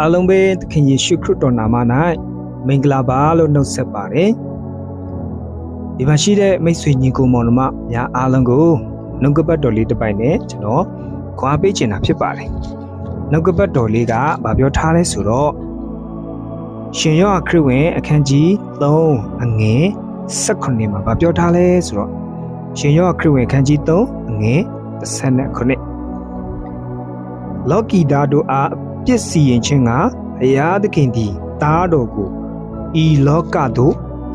အားလုံးပဲသခင်ယေရှုခရစ်တော်နာမ၌မင်္ဂလာပါလို့နှုတ်ဆက်ပါတယ်ဒီမှာရှိတဲ့မိတ်ဆွေညီကိုမောင်နှမများအားလုံးကိုနှုတ်ကပတ်တော်လေးတစ်ပိုက်နဲ့ကျွန်တော်ခွာပေးချင်တာဖြစ်ပါတယ်နှုတ်ကပတ်တော်လေးကဗာပြောထားလဲဆိုတော့ရှင်ယောခရစ်ဝင်အခန်းကြီး3အငယ်18မှာဗာပြောထားလဲဆိုတော့ရှင်ယောခရစ်ဝင်အခန်းကြီး3အငယ်19လောကီသားတို့အား ပြစ်စီရင်ခြင်းကဘုရားသခင်သည်သားတော်ကိုဤလောကသို့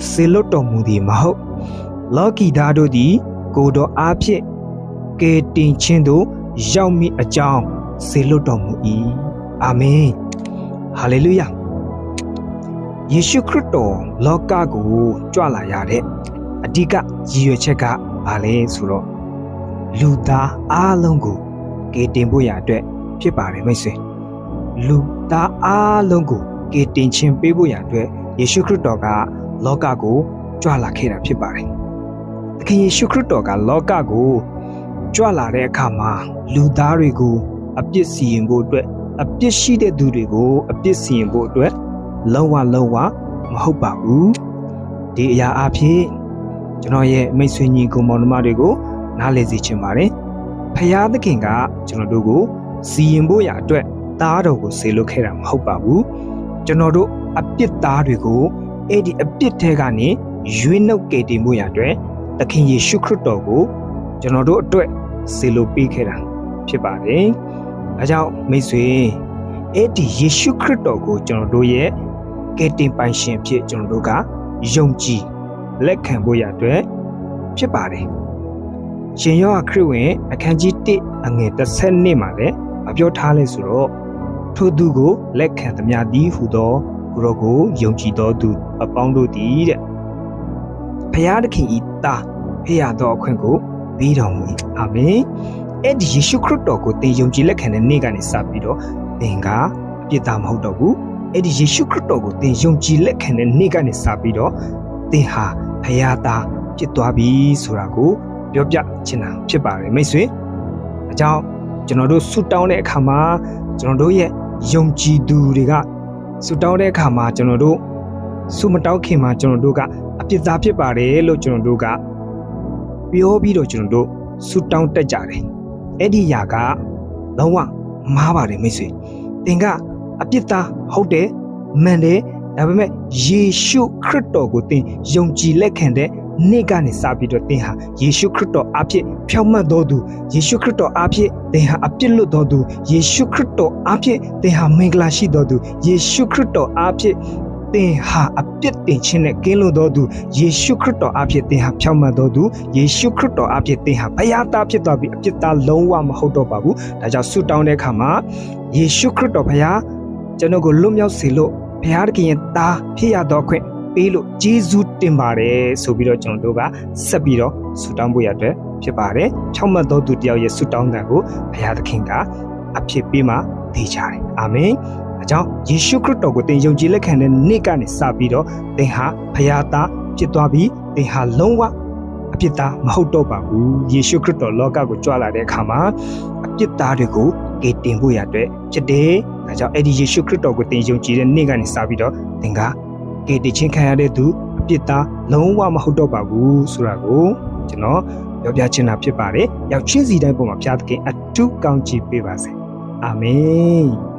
ဆေလွတ်တော်မူသည်မဟုတ်လောကီသားတို့သည် ကိုတော်အားဖြင့်ကယ်တင်ခြင်းသို့ရောက်မိအကြောင်းဆေလွတ်တော်မူ၏အာမင်ဟာလေလုယာယေရှုခရစ်တော်လောကကိုကြွလာရတဲ့အဓိကရည်ရွယ်ချက်ကဘာလဲဆိုတော့လူသားအားလုံးကိုကယ်တင်ဖို့ရအတွက်ဖြစ်ပါတယ်မိတ်ဆွေ လူသားအားလုံးကိုကယ်တင်ခြင်းပေးဖို့ရအတွက်ယေရှုခရစ်တော်ကလောကကိုကြွလာခဲ့တာဖြစ်ပါတယ်။သခင်ယေရှုခရစ်တော်ကလောကကိုကြွလာတဲ့အခါမှာလူသားတွေကိုအပြစ်စီရင်ဖို့အတွက်အပြစ်ရှိတဲ့သူတွေကိုအပြစ်စီရင်ဖို့အတွက်လုံးဝလုံးဝမဟုတ်ပါဘူး။ဒီအရာအဖြစ်ကျွန်တော်ရဲ့မိတ်ဆွေညီကိုမောင်နှမတွေကိုနားလည်စေချင်ပါတယ်။ဖယားသခင်ကကျွန်တော်တို့ကိုစီရင်ဖို့ရအတွက် သားတော်ကိုဆေလွတ်ခဲ့တာမဟုတ်ပါဘူးကျွန်တော်တို့အပြစ်သားတွေကိုအဲ့ဒီအပြစ်ထဲကနေရွေးနှုတ်ကယ်တင်မှုရအတွက်သခင်ယေရှုခရစ်တော်ကိုကျွန်တော်တို့အတွက်ဆေလွတ်ပေးခဲ့တာဖြစ်ပါတယ်အဲကြောင့်မိတ်ဆွေအဲ့ဒီယေရှုခရစ်တော်ကိုကျွန်တော်တို့ရဲ့ကယ်တင်ပိုင်ရှင်ဖြစ်ကျွန်တော်တို့ကယုံကြည်လက်ခံဖို့ရအတွက်ဖြစ်ပါတယ်ရှင်ယောဟခရစ်ဝင် အခန်းကြီး1အငယ်30မှာလည်းမပြောထားလဲဆိုတော့ ထိုသူကိုလက်ခံသမျှသည်ဟူသောကိုရောကိုယုံကြည်သောသူအပေါင်းတို့သည်တဲ့ဖျားသခင်ဤသားဖျားသောအခွင့်ကိုပေးတော်မူ၏အာမင်အဲ့ဒီယေရှုခရစ်တော်ကိုသင်ယုံကြည်လက်ခံတဲ့နေ့ကနေစပြီးတော့သင်ကအပြစ်သားမဟုတ်တော့ဘူးအဲ့ဒီယေရှုခရစ်တော်ကိုသင်ယုံကြည်လက်ခံတဲ့နေ့ကနေစပြီးတော့သင်ဟာဖျားသားဖြစ်သွားပြီဆိုတာကိုပြောပြချင်တာဖြစ်ပါတယ်မိတ်ဆွေအကြောင်းကျွန်တော်တို့ဆုတောင်းတဲ့အခါမှာကျွန်တော်တို့ရဲ့ ယုံကြည်သူတွေကဆုတောင်းတဲ့အခါမှာကျွန်တော်တို့ဆုမတောင်းခင်မှာကျွန်တော်တို့ကအပြစ်သားဖြစ်ပါတယ်လို့ကျွန်တော်တို့ကပြောပြီးတော့ကျွန်တော်တို့ဆုတောင်းတက်ကြတယ်အဲ့ဒီຢာကလုံးဝမားပါတယ်မိတ်ဆွေသင်ကအပြစ်သားဟုတ်တယ်မှန်တယ်ဒါပေမဲ့ယေရှုခရစ်တော်ကိုသင်ယုံကြည်လက်ခံတဲ့ နေ့ကနေစပြီးတော့သင်ဟာယေရှုခရစ်တော်အဖြစ်ဖြောင့်မတ်တော်သူယေရှုခရစ်တော်အဖြစ်သင်ဟာအပြစ်လွတ်တော်သူယေရှုခရစ်တော်အဖြစ်သင်ဟာမင်္ဂလာရှိတော်သူယေရှုခရစ်တော်အဖြစ်သင်ဟာအပြစ်တင်ခြင်းနဲ့ကင်းလွတ်တော်သူယေရှုခရစ်တော်အဖြစ်သင်ဟာဖြောင့်မတ်တော်သူယေရှုခရစ်တော်အဖြစ်သင်ဟာဘုရားသားဖြစ်တော်ပြီးအပြစ်သားလုံးဝမဟုတ်တော့ပါဘူးဒါကြောင့်ဆုတောင်းတဲ့အခါမှာယေရှုခရစ်တော်ဘုရားကျွန်တော်ကိုလွတ်မြောက်စေလို့ဘုရားသခင်ရဲ့သားဖြစ်ရတော်ခွင့် ပေးလို့ဂျေဇုတင်ပါတယ်ဆိုပြီးတော့ကျွန်တော်တို့ကဆက်ပြီးတော့ဆုတောင်းဖို့ရတဲ့ဖြစ်ပါတယ်။ချောက်မှတ်သောသူတယောက်ရဲ့ဆုတောင်းတန်ကိုဘုရားသခင်ကအဖြစ်ပေးမှသိကြတယ်။အာမင်။အကြောင်းယေရှုခရစ်တော်ကိုသင်ယုံကြည်လက်ခံတဲ့နေ့ကနေစပြီးတော့သင်ဟာဘုရားသားဖြစ်သွားပြီးသင်ဟာလုံးဝအပြစ်သားမဟုတ်တော့ပါဘူး။ယေရှုခရစ်တော်လောကကိုကြွလာတဲ့အခါမှာအပြစ်သားတွေကိုကယ်တင်ဖို့ရတဲ့ဖြစ်တယ်။ဒါကြောင့်အဲ့ဒီယေရှုခရစ်တော်ကိုသင်ယုံကြည်တဲ့နေ့ကနေစပြီးတော့သင်က ကယ်တင်ခြင်းခံရတဲ့သူအပြစ်သားလုံးဝမဟုတ်တော့ပါဘူးဆိုတာကိုကျွန်တော်ပြောပြချင်တာဖြစ်ပါတယ်။ရောက်ချင်းစီတိုင်းပုံမှာဘုရားသခင်အထူးကောင်းချီးပေးပါစေ။အာမင်။